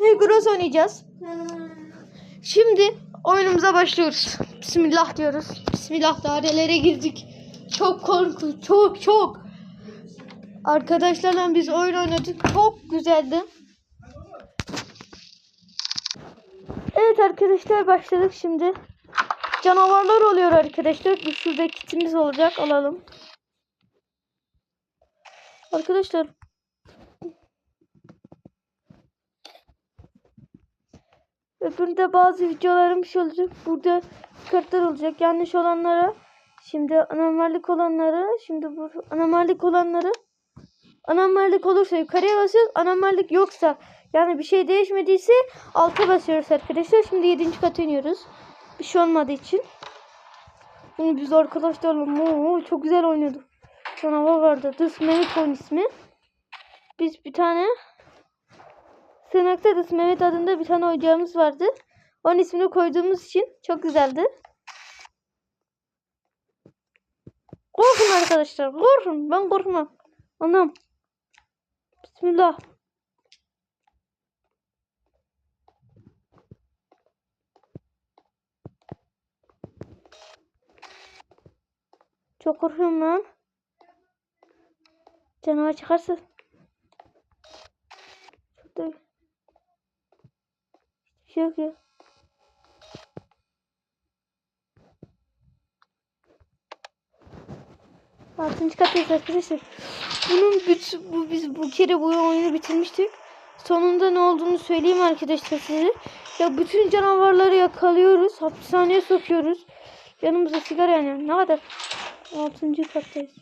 Negros oynayacağız. Şimdi oyunumuza başlıyoruz. Bismillah diyoruz. Bismillah dairelere girdik. Çok korkunç. Çok çok. Arkadaşlarla biz oyun oynadık. Çok güzeldi. Evet arkadaşlar başladık şimdi. Canavarlar oluyor arkadaşlar. Şurada kitimiz olacak. Alalım. Arkadaşlar Öbüründe bazı videolarım şey olacak. Burada kartlar olacak. Yanlış olanlara şimdi anormallik olanlara şimdi bu anormallik olanları anormallik olursa yukarıya basıyoruz. Anormallik yoksa yani bir şey değişmediyse alta basıyoruz arkadaşlar. Şimdi 7. kata iniyoruz. Bir şey olmadığı için. Bunu biz arkadaşlarla oo, çok güzel oynuyorduk. Canavar vardı. Dış Mehmet ismi. Biz bir tane Sığınakta da Mehmet adında bir tane oyuncağımız vardı. Onun ismini koyduğumuz için çok güzeldi. Korkun arkadaşlar. Korkun. Ben korkmam. Anam. Bismillah. Çok korkuyorum lan. Canavar çıkarsa. Şurada. Hiçbir şey. Altıncı kattayız arkadaşlar. Bunun bütün, bu, biz bu kere bu oyunu bitirmiştik. Sonunda ne olduğunu söyleyeyim arkadaşlar size. Ya bütün canavarları yakalıyoruz. Hapishaneye sokuyoruz. Yanımızda sigara yanıyor. Ne kadar? Altıncı kattayız.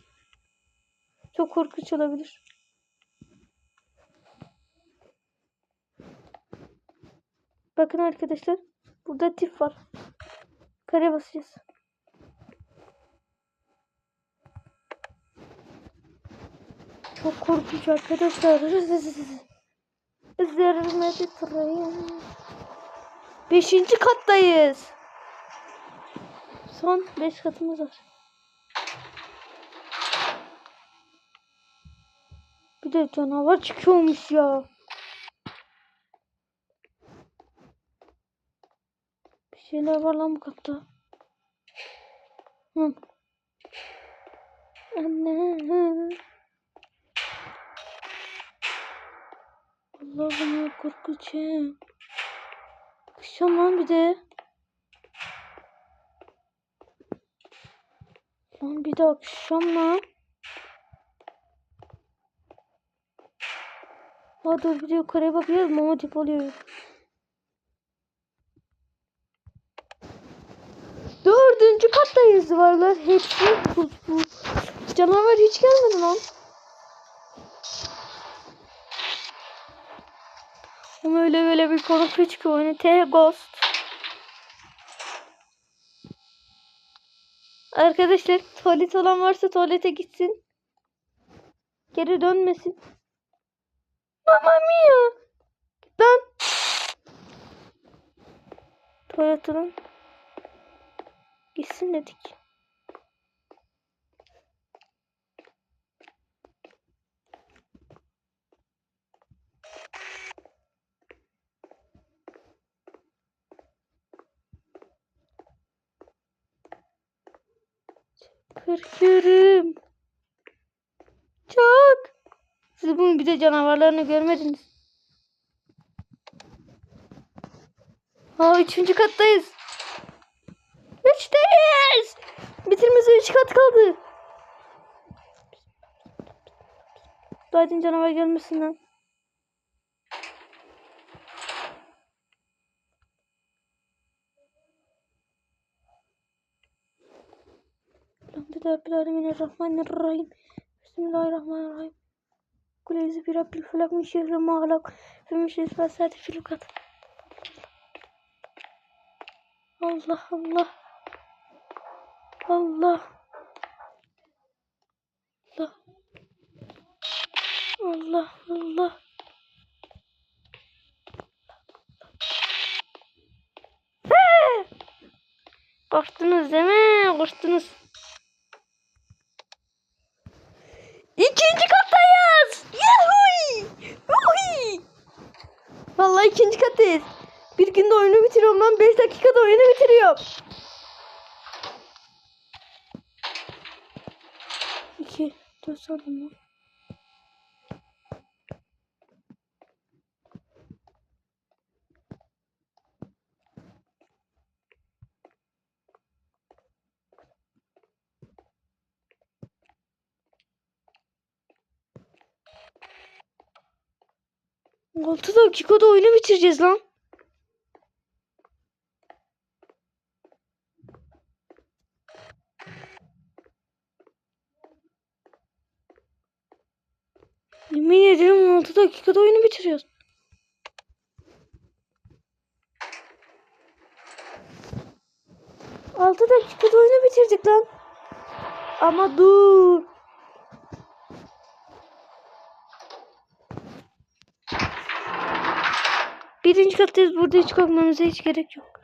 Çok korkunç olabilir. Bakın arkadaşlar. Burada tip var. Kare basacağız. Çok korkunç arkadaşlar. Üzerime titreyin. Beşinci kattayız. Son beş katımız var. Bir de canavar çıkıyormuş ya. Bir şeyler var lan bu katta. Hı. Anne. Allah'ım ya korkunçum. Akşam lan bir de. Lan bir de akşam lan. Ha dur bir de yukarıya bakıyoruz. Mama tip oluyor. Kattayız varlar. Hepsi bu. Canavar hiç gelmedi lan. Ama öyle böyle bir korkunç ki oyunu. T Ghost. Arkadaşlar tuvalet olan varsa tuvalete gitsin. Geri dönmesin. Mamma mia. Git lan. Tuvalet olan. Gitsin dedik. Korkuyorum. Çok. Siz bunun bir de canavarlarını görmediniz. Aa üçüncü kattayız. 5 kat kaldı. Daydın canavar gelmesin lan. Bismillahirrahmanirrahim. Bismillahirrahmanirrahim. Kuleyzi bir Rabbil felak min şehri mağlak. Femiş isfasati filukat. Allah Allah. Allah. Allah. Allah Allah. He! Korktunuz değil mi? Korktunuz. İkinci kattayız. Yahuy! Yahuy! Vallahi ikinci kattayız. Bir günde oyunu bitiriyorum lan. 5 dakikada oyunu bitiriyorum. 2 4 saniye. Altı dakikada oyunu bitireceğiz lan. Yemin ederim 6 dakikada oyunu bitiriyoruz. Altı dakikada oyunu bitirdik lan. Ama dur. Birinci kattayız. Burada hiç korkmanıza hiç gerek yok.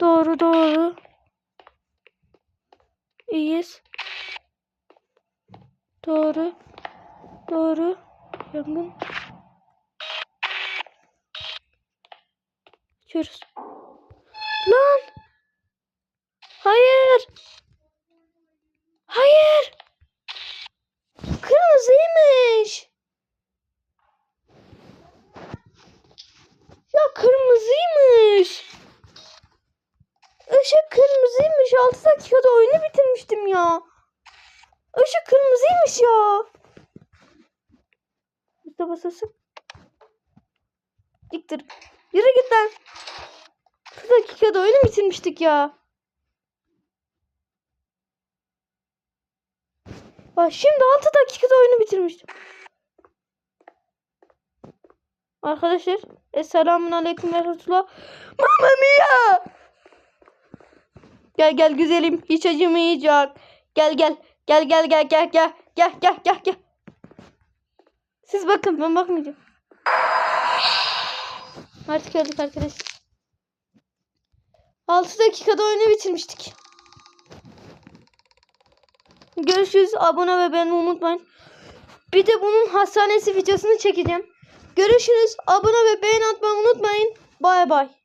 Doğru doğru. İyiyiz. Doğru. Doğru. Yangın. Açıyoruz. Lan. Hayır. Hayır. Kırmızıymış. Ya kırmızıymış. Işık kırmızıymış. 6 dakikada oyunu bitirmiştim ya. Işık kırmızıymış ya. Mustafa sası. Diktir. Yürü git lan. 6 dakikada oyunu bitirmiştik ya. Bak şimdi 6 dakikada oyunu bitirmiştim. Arkadaşlar. Esselamun Aleyküm ve Rahmetullah. Mamma mia. Gel gel güzelim. Hiç acımayacak. Gel gel. Gel gel gel gel gel. Gel gel gel gel. Siz bakın ben bakmayacağım. Artık öldük arkadaşlar. 6 dakikada oyunu bitirmiştik. Görüşürüz. Abone ve beğenmeyi unutmayın. Bir de bunun hastanesi videosunu çekeceğim. Görüşürüz. Abone ve beğen atmayı unutmayın. Bay bay.